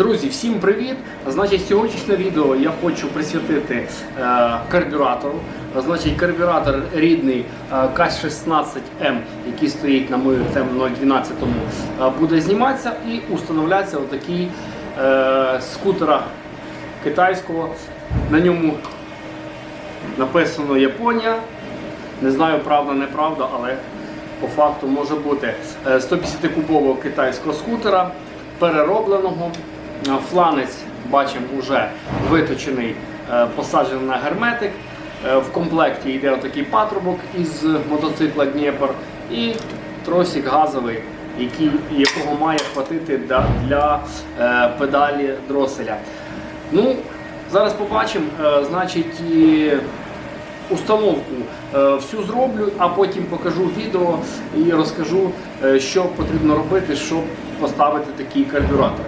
Друзі, всім привіт! Значить, сьогоднішнє відео я хочу присвятити е, карбюратору. Значить, карбюратор рідний е, КАЗ-16М, який стоїть на моєму ТМ-012, е, буде зніматися і установлятися отакий е, скутера китайського. На ньому написано Японія. Не знаю, правда, неправда, але по факту може бути Е, 150-кубового китайського скутера, переробленого. Е, Фланець бачимо вже виточений, е, посаджений на герметик. Е, В комплекті йде такий патрубок із мотоцикла Дніпр і тросик газовий, який, якого має хватити для, для педалі дроселя. Ну, зараз побачимо, значить, установку всю зроблю, а потім покажу відео і розкажу, що потрібно робити, щоб поставити такий карбюратор.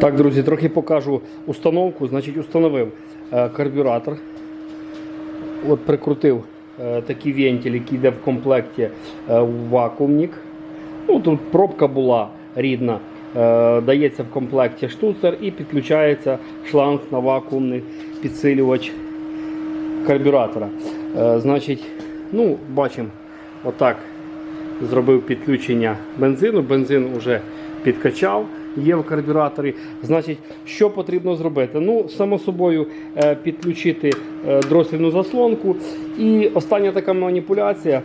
Так, друзі, трохи покажу установку. Значить, установив е, карбюратор. От прикрутив е, такий вентиль, який йде в комплекті е, в вакуумник. Ну, тут пробка була рідна. Е, дається в комплекті штуцер і підключається шланг на вакуумний підсилювач карбюратора. Е, значить, ну, бачимо, отак зробив підключення бензину. Бензин вже підкачав, є в карбюраторі. Значить, що потрібно зробити? Ну, само собою, е, підключити е, дрослівну заслонку. І остання така маніпуляція.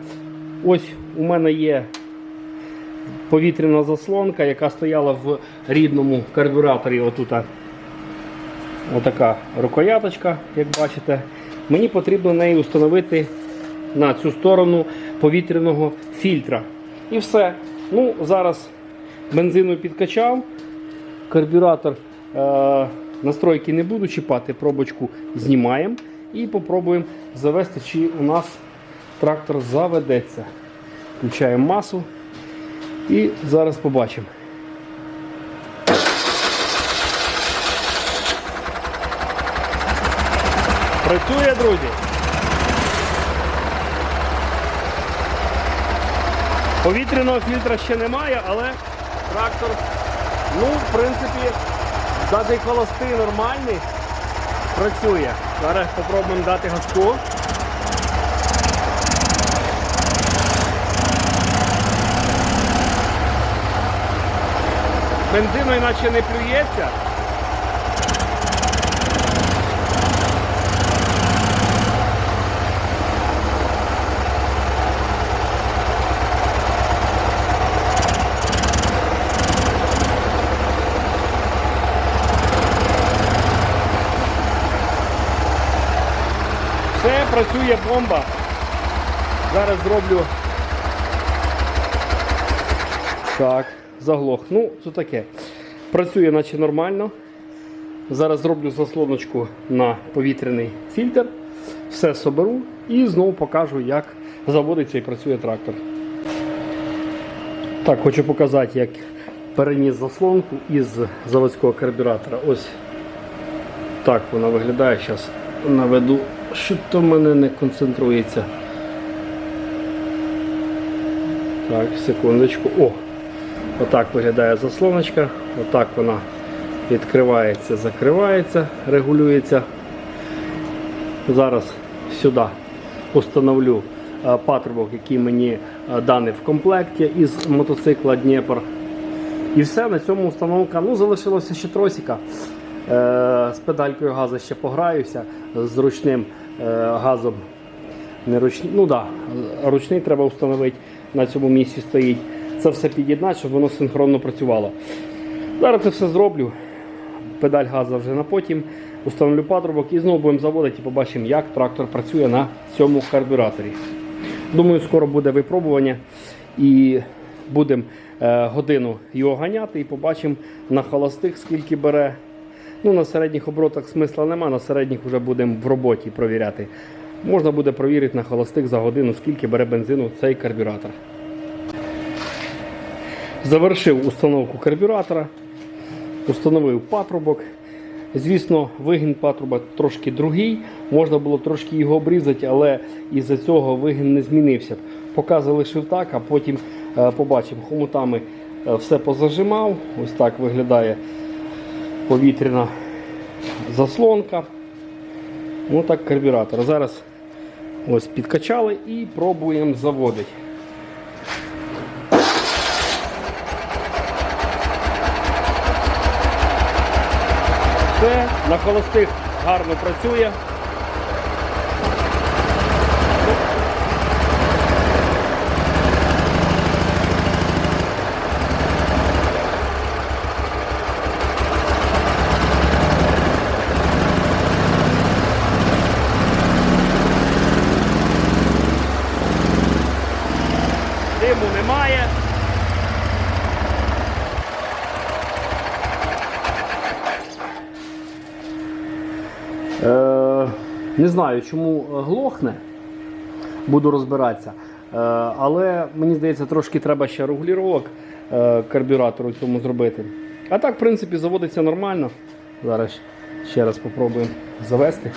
Ось у мене є повітряна заслонка, яка стояла в рідному карбюраторі. Отута. Отака рукояточка, як бачите. Мені потрібно неї встановити на цю сторону повітряного фільтра. І все. Ну, Зараз бензину підкачав. Карбюратор е- настройки не буду чіпати, пробочку знімаємо і попробуємо завести, чи у нас трактор заведеться. Включаємо масу і зараз побачимо. Працює, друзі. Повітряного фільтра ще немає, але трактор, ну, в принципі, навіть холостий нормальний, працює. Зараз спробуємо дати газку. Бензину іначе не плюється. Все, працює бомба. Зараз зроблю. Так, заглох. Ну, це таке. Працює наче нормально. Зараз зроблю заслоночку на повітряний фільтр. Все соберу і знову покажу, як заводиться і працює трактор. Так, хочу показати, як переніс заслонку із заводського карбюратора. Ось так вона виглядає. Зараз наведу, що то мене не концентрується. Так, секундочку. О! Отак виглядає заслоночка. Отак вона відкривається, закривається, регулюється. Зараз сюди установлю е, патрубок, який мені е, даний в комплекті із мотоцикла Дніпр. І все, на цьому установка. Ну, залишилося ще тросика. Е, з педалькою газу ще пограюся, з ручним е, газом. Не ручний, ну да, ручний треба встановити, на цьому місці стоїть. Це все під'єднати, щоб воно синхронно працювало. Зараз це все зроблю. Педаль газу вже на потім. Установлю патрубок і знову будемо заводити і побачимо, як трактор працює на цьому карбюраторі. Думаю, скоро буде випробування і будемо е, годину його ганяти і побачимо на холостих, скільки бере. Ну, на середніх оборотах смисла нема, на середніх вже будемо в роботі провіряти. Можна буде провірити на холостих за годину, скільки бере бензину цей карбюратор. Завершив установку карбюратора, установив патрубок. Звісно, вигін патруба трошки другий, можна було трошки його обрізати, але із-за цього вигін не змінився. Поки залишив так, а потім е, побачимо, хомутами е, все позажимав. Ось так виглядає повітряна заслонка. Ну так карбюратор. Зараз ось підкачали і пробуємо заводити. Все, на холостих гарно працює. Диму немає. Е, не знаю, чому глохне. Буду розбиратися. Е, але мені здається, трошки треба ще регулювання е, карбюратору цьому зробити. А так, в принципі, заводиться нормально. Зараз ще раз спробуємо завести.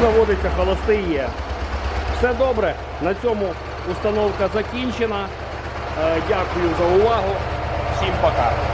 Заводиться холостий є. Все добре. На цьому установка закінчена. Е, Дякую за увагу. Всім пока.